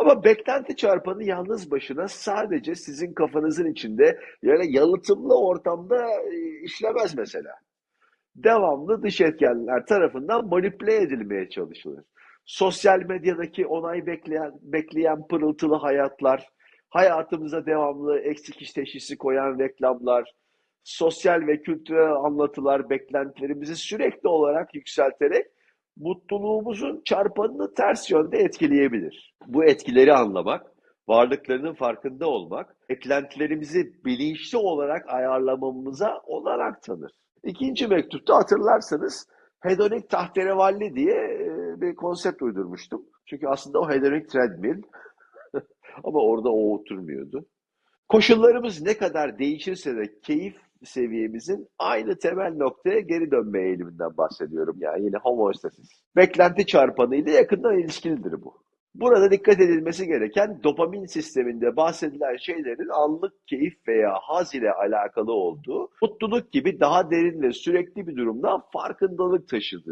Ama beklenti çarpanı yalnız başına sadece sizin kafanızın içinde yani yalıtımlı ortamda e, işlemez mesela. Devamlı dış etkenler tarafından manipüle edilmeye çalışılır. Sosyal medyadaki onay bekleyen, bekleyen pırıltılı hayatlar, hayatımıza devamlı eksik iş teşhisi koyan reklamlar, sosyal ve kültürel anlatılar beklentilerimizi sürekli olarak yükselterek mutluluğumuzun çarpanını ters yönde etkileyebilir. Bu etkileri anlamak, varlıklarının farkında olmak, beklentilerimizi bilinçli olarak ayarlamamıza olanak tanır. İkinci mektupta hatırlarsanız hedonik tahterevalli diye e, bir konsept uydurmuştum. Çünkü aslında o hedonik treadmill ama orada o oturmuyordu. Koşullarımız ne kadar değişirse de keyif seviyemizin aynı temel noktaya geri dönme eğiliminden bahsediyorum. Yani yine homeostasis. Beklenti çarpanı ile yakından ilişkilidir bu. Burada dikkat edilmesi gereken dopamin sisteminde bahsedilen şeylerin anlık keyif veya haz ile alakalı olduğu, mutluluk gibi daha derin ve sürekli bir durumdan farkındalık taşıdığı.